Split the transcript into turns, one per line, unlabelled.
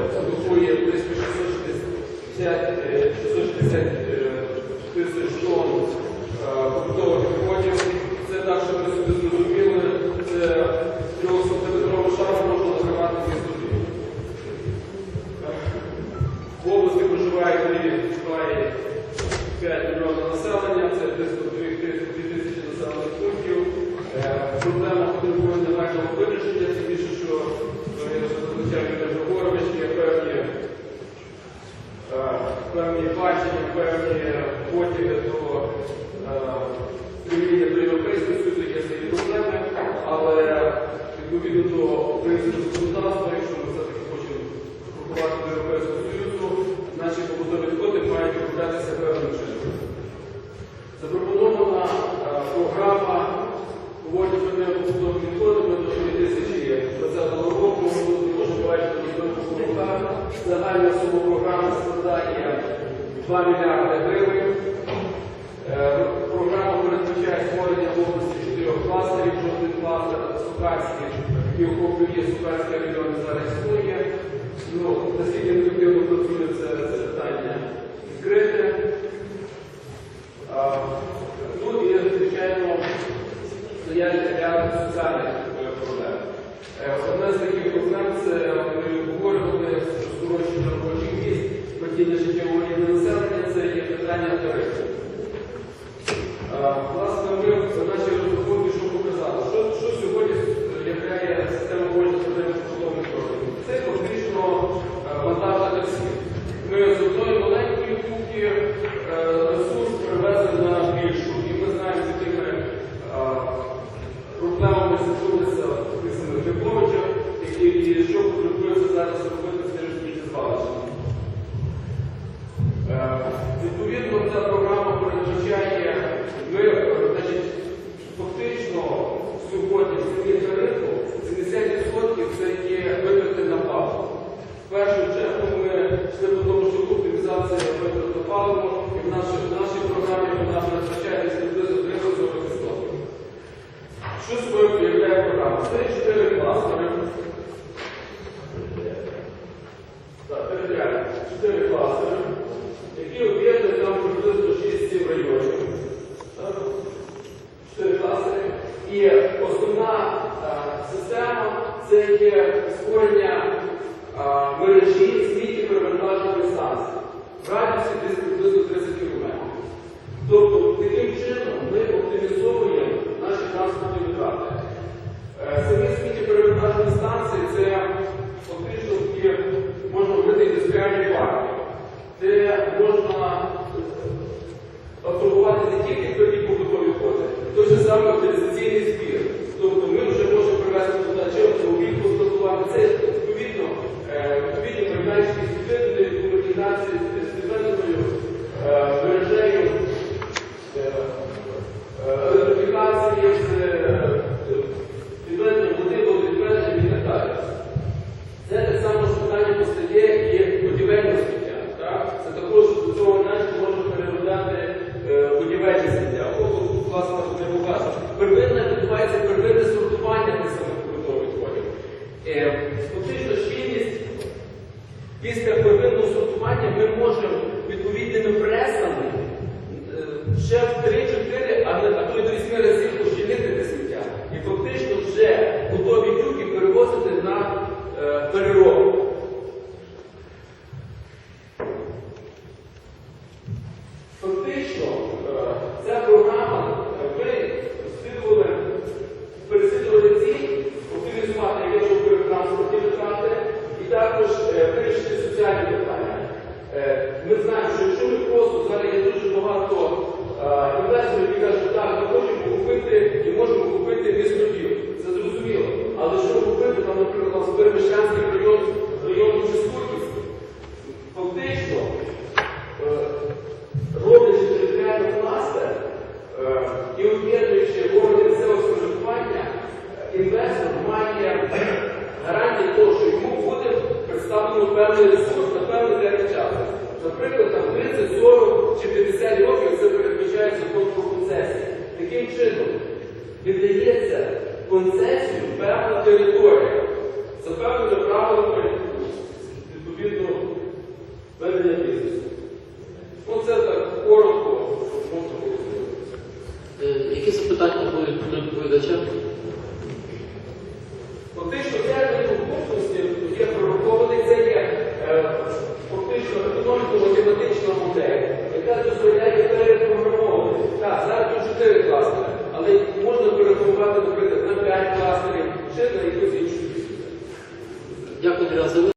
продукує близько 660 е, 660 е, тисяч тонн побутових відходів. Це так, щоб ви собі зрозуміли, це 300-метрову шару можна накривати місто Львів. В області проживає 2,5 мільйона населення, це близько 2 тисячі населених пунктів. Е, Проблема потребує негайного вирішення, тим більше, що ну, я вже зазначав Віктор Григорович, є певні, е, певні певні потяги до е, стремління до Європейського Союзу, є свої проблеми, але відповідно до українського законодавства, якщо ми все-таки хочемо крокувати до Європейського Союзу, наші побутові відходи мають управлятися певним чином. Запропонована е, програма поводження з побутовими відходами до 2020 року. Ви можете бачити руках. Загальна сума 2 мільярди гривень. Е, Програма передбачає створення в області чотирьох кластерів, жовтий кластер, Сукарський, і охоплює Сукарський район зараз існує. Ну, наскільки ефективно працює це, питання відкрите. Ну і, звичайно, стоять ряд соціальних е, проблем. Е, Одна з таких проблем це ми обговорювали скорочення робочих місць, падіння життєвого рівня населення, це є питання тарифу. А, Власне, ми в нашій розрахунку що показали, що, що сьогодні являє система поводження з проблеми побутових відходів? Це фактично е, вантажне таксі. Ми з одної маленької кухні е, ресурс привезли на більшу. І ми знаємо, з якими е, проблемами зіткнулися в тих самих Львовичах, які і що потребується зараз робити з тим звалищем. Е, Відповідно, ця програма передбачає, ми, е, значить, фактично сьогодні в ціні тарифу 70% це є витрати на паливо. В першу чергу ми йшли по тому, що оптимізація витрат на паливо, і в нашій, в нашій програмі вона передбачає десь приблизно 30-40%. Що собою проявляє програма? Це чотири кластери. Так, територіально. Чотири кластери, які об'єднують там приблизно 6-7 районів. Так? Чотири кластери. І основна е, система це є створення е, мережі сміттєперевантажної станції. В радіусі десь приблизно 30 км. Тобто, таким чином ми оптимізовуємо наші транспортні витрати. Е, Самі сміттєперевантажні станції це фактично такі, можна говорити, індустріальні парки, де можна абсорбувати не тільки тверді побутові відходи, той же самий утилізаційний збір. Це відповідно е, відповідні майданчики з відповідною комунікації з відведеною е, мережею електрифікації, з е, відведенням води, водовідведенням і так далі. Це так само ж питання постає і будівельне сміття. Це також до цього моменту можна переробляти е, будівельне сміття. Тут, власне, не покажу. Первинне відбувається первинне сортування тих самих побутових відходів. Е, Фактично щільність після первинного сортування ми можемо відповідними пресами е, ще в 3-4, а то й до 8 разів ущільнити те сміття. І фактично вже Ми знаємо, що якщо ми просто зараз є дуже багато е, інвесторів, які кажуть, так, ми хочемо купити і можемо купити місто Львів. Це зрозуміло. Але що купити, там, наприклад, у нас Бермещанський район, район скурківський. Фактично, е, роблячи територіальний кластер е, і об'єднуючи органи місцевого е, інвестор має гарантію того, що йому буде представлено певний ресурс на певний термін часу наприклад, там 30, 40 чи 50 років це передбачається в тому концесії. Таким чином, віддається концесію певна територія за певними правилами
відповідно ведення бізнесу. Ну це так коротко. Е, які запитання були відповідача?